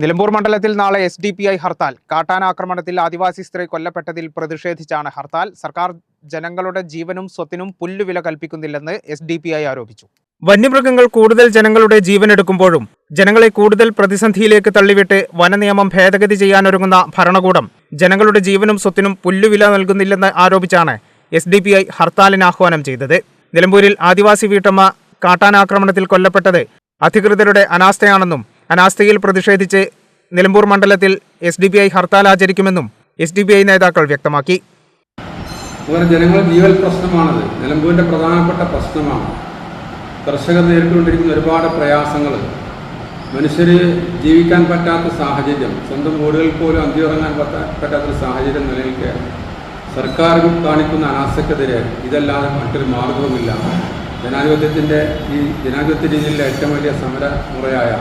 നിലമ്പൂർ മണ്ഡലത്തിൽ നാളെ S D P I hartal. കാട്ടാന ആക്രമണത്തിൽ ആദിവാസി സ്ത്രീ കൊല്ലപ്പെട്ടതിൽ പ്രതിഷേധിച്ചാണ് ഹർത്താൽ. സർക്കാർ ജനങ്ങളുടെ ജീവനും സ്വത്തിനും പുല്ലുവില കൽപ്പിക്കുന്നില്ലെന്ന് എസ് ഡി പി ഐ ആരോപിച്ചു. വന്യമൃഗങ്ങൾ കൂടുതൽ ജനങ്ങളുടെ ജീവൻ എടുക്കുമ്പോഴും ജനങ്ങളെ കൂടുതൽ പ്രതിസന്ധിയിലേക്ക് തള്ളിവിട്ട് വനനിയമം ഭേദഗതി ചെയ്യാനൊരുങ്ങുന്ന ഭരണകൂടം ജനങ്ങളുടെ ജീവനും സ്വത്തിനും പുല്ലുവില നൽകുന്നില്ലെന്ന് ആരോപിച്ചാണ് എസ് ഡി പി ഐ ഹർത്താലിന് ആഹ്വാനം ചെയ്തത്. നിലമ്പൂരിൽ ആദിവാസി വീട്ടമ്മ കാട്ടാനാക്രമണത്തിൽ കൊല്ലപ്പെട്ടത് അധികൃതരുടെ അനാസ്ഥയാണെന്നും അനാസ്ഥയിൽ പ്രതിഷേധിച്ച് നിലമ്പൂർ മണ്ഡലത്തിൽ S D P I hartal ആചരിക്കുമെന്നും S D P I നേതാക്കൾ വ്യക്തമാക്കി. അങ്ങനെ ജനങ്ങളുടെ ജീവൽ പ്രശ്നമാണത്. നിലമ്പൂരിന്റെ പ്രധാനപ്പെട്ട പ്രശ്നമാണ്. കർഷകർ നേരിട്ടുകൊണ്ടിരിക്കുന്ന ഒരുപാട് പ്രയാസങ്ങൾ. മനുഷ്യർ ജീവിക്കാൻ പറ്റാത്ത സാഹചര്യം. സ്വന്തം വീടുകളിൽ പോലും അന്തിയുറങ്ങാൻ പറ്റാ പറ്റാത്തൊരു സാഹചര്യം നിലനിൽക്കുക. സർക്കാർ കാണിക്കുന്ന അനാസക്കെതിരെ ഇതല്ലാതെ മറ്റൊരു മാർഗവുമില്ല. ജനാധിപത്യത്തിന്റെ ഈ ജനാധിപത്യ രീതിയിലെ ഏറ്റവും വലിയ സമര മുറയായ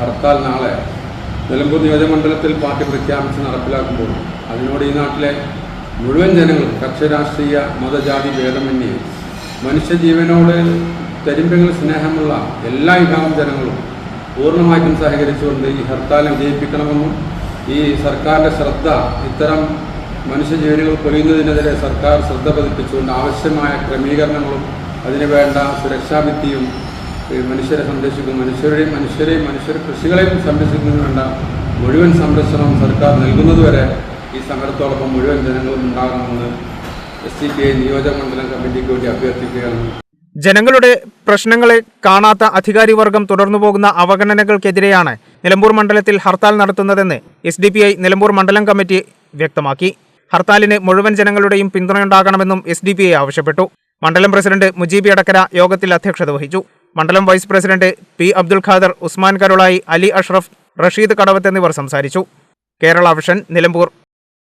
ഹർത്താൽ നാളെ നിലമ്പൂർ നിയോജകമണ്ഡലത്തിൽ പാർട്ടി പ്രഖ്യാപിച്ച് നടപ്പിലാക്കുമ്പോൾ അതിനോട് ഈ നാട്ടിലെ മുഴുവൻ ജനങ്ങളും കക്ഷി രാഷ്ട്രീയ മതജാതി ഭേദമന്യേ മനുഷ്യജീവനോട് തരിമ്പങ്ങൾ സ്നേഹമുള്ള എല്ലാ വിഭാഗം ജനങ്ങളും പൂർണമായിട്ടും സഹകരിച്ചുകൊണ്ട് ഈ ഹർത്താൽ വിജയിപ്പിക്കണമെന്നും ഈ സർക്കാരിന്റെ ശ്രദ്ധ ഇത്തരം മനുഷ്യജീവനുകൾ പൊലിയുന്നതിനെതിരെ സർക്കാർ ശ്രദ്ധ പതിപ്പിച്ചുകൊണ്ട് ആവശ്യമായ ക്രമീകരണങ്ങളും അതിനുവേണ്ട സുരക്ഷാഭിത്തിയും മനുഷ്യരെ സംരക്ഷിക്കും മനുഷ്യരെയും മനുഷ്യരെയും മനുഷ്യർ കൃഷികളെയും സംരക്ഷിക്കുന്നതിന് വേണ്ട. മുഴുവൻ സംരക്ഷണം സർക്കാർ നൽകുന്നതുവരെ ഈ സമരത്തോടൊപ്പം മുഴുവൻ ജനങ്ങളും ഉണ്ടാകണമെന്ന് എസ് സി പി ഐ നിയോജക മണ്ഡലം കമ്മിറ്റിക്ക് വേണ്ടി അഭ്യർത്ഥിക്കുകയാണ്. ജനങ്ങളുടെ പ്രശ്നങ്ങളെ കാണാത്ത അധികാരി വർഗം തുടർന്നുപോകുന്ന അവഗണനകൾക്കെതിരെയാണ് നിലമ്പൂർ മണ്ഡലത്തിൽ ഹർത്താൽ നടത്തുന്നതെന്ന് S D P I Nilambur മണ്ഡലം കമ്മിറ്റി വ്യക്തമാക്കി. ഹർത്താലിന് മുഴുവൻ ജനങ്ങളുടെയും പിന്തുണയുണ്ടാകണമെന്നും എസ് ഡി പി ഐ ആവശ്യപ്പെട്ടു. മണ്ഡലം പ്രസിഡന്റ് മുജീബി അടക്കര യോഗത്തിൽ അധ്യക്ഷത വഹിച്ചു. മണ്ഡലം vice president P Abdul Khader Usman Karulai Ali Ashraf Rasheed Kadavath എന്നിവർ സംസാരിച്ചു. കേരള വിഷൻ നിലമ്പൂർ.